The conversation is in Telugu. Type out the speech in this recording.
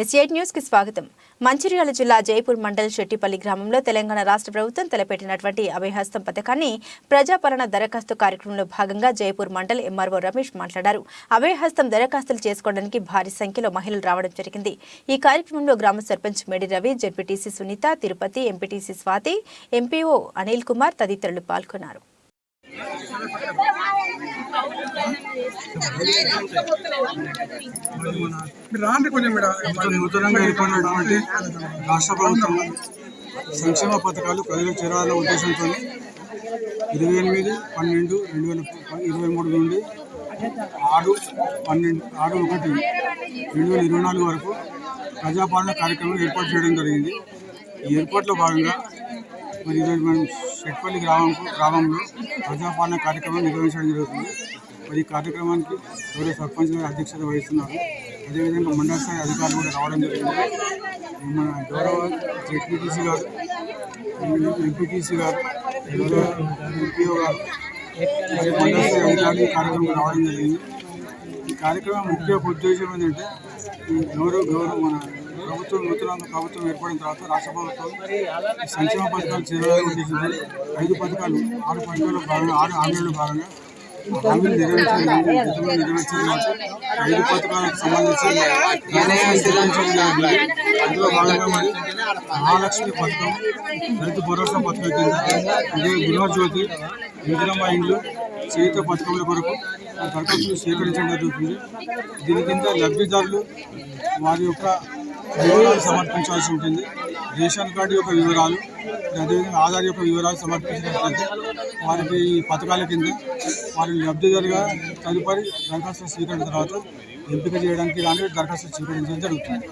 ఎస్ఐట్ న్యూస్కి స్వాగతం. మంచిర్యాల జిల్లా జైపూర్ మండల్ శెట్టిపల్లి గ్రామంలో తెలంగాణ రాష్ట్ర ప్రభుత్వం తలపెట్టినటువంటి అభయహస్తం పథకాన్ని ప్రజాపాలన దరఖాస్తు కార్యక్రమంలో భాగంగా జైపూర్ మండల్ ఎంఆర్ఓ రమేష్ మాట్లాడారు. అభయహస్తం దరఖాస్తులు చేసుకోవడానికి భారీ సంఖ్యలో మహిళలు రావడం జరిగింది. ఈ కార్యక్రమంలో గ్రామ sarpanch Medi Ravi ZPTC Sunitha Tirupati MPTC Swathi MPO Anil Kumar తదితరులు పాల్గొన్నారు. రాండి కొంచెం ఇప్పుడు నూతనంగా ఏర్పడినటువంటి రాష్ట్ర ప్రభుత్వం సంక్షేమ పథకాలు ప్రజలకు చేరాలనే ఉద్దేశంతో ఇరవై ఎనిమిది పన్నెండు రెండు వేల ఇరవై మూడు నుండి ఆరు పన్నెండు ఆరు ఒకటి రెండు వేల ఇరవై నాలుగు వరకు ప్రజాపాలన కార్యక్రమం ఏర్పాటు చేయడం జరిగింది. ఈ ఏర్పాట్లో భాగంగా మరి ఈరోజు మనం షెట్పల్లి గ్రామం గ్రామంలో ప్రజాపాలన కార్యక్రమం నిర్వహించడం జరుగుతుంది. మరి ఈ కార్యక్రమానికి గౌరవ సర్పంచ్ గారు అధ్యక్షత వహిస్తున్నారు. అదేవిధంగా మండల స్థాయి అధికారులు కూడా రావడం జరిగింది. మన గౌరవ జెడ్పీటీసీ గారు ఎంపీటీసీ గారు గౌరవ ఎంపీఓ గారు మండల స్థాయి అధికారులు కార్యక్రమం రావడం జరిగింది. ఈ కార్యక్రమం ముఖ్య ఉద్దేశం ఏంటంటే గౌరవ గౌరవ మన ప్రభుత్వం నూతనంగా ప్రభుత్వం ఏర్పడిన తర్వాత రాష్ట్ర ప్రభుత్వం ఈ సంక్షేమ పథకాలు చేయాలని ఉద్దేశించి ఐదు పథకాలు ఆరు పథకాలు భాగంగా ఆరు హామీల్లో భాగంగా హామీలు నెరవేర్చడం గతంలో నెరవేర్చడం కాబట్టి ఐదు పథకాలకు సంబంధించి నిర్వహించడం జరిగింది. అందులో భాగంగా మరి మహాలక్ష్మి పథకం రైతు భరోసా పథకం కింద ఇదే గృహజ్యోతి ఇందిరమ్మ ఇండ్లు చేత పథకముల కొరకు దరఖాస్తులు సేకరించడం జరుగుతుంది దీని కింద లబ్ధిదారులు వారి యొక్క వివరాలు సమర్పించాల్సి ఉంటుంది. రేషన్ కార్డు యొక్క వివరాలు అదేవిధంగా ఆధార్ యొక్క వివరాలు సమర్పించినట్లయితే వారికి ఈ పథకాల కింద వారి లబ్ధిదారుగా తదుపరి దరఖాస్తు స్వీకరించిన తర్వాత ఎంపిక చేయడానికి కానీ దరఖాస్తు స్వీకరించడం జరుగుతుంది.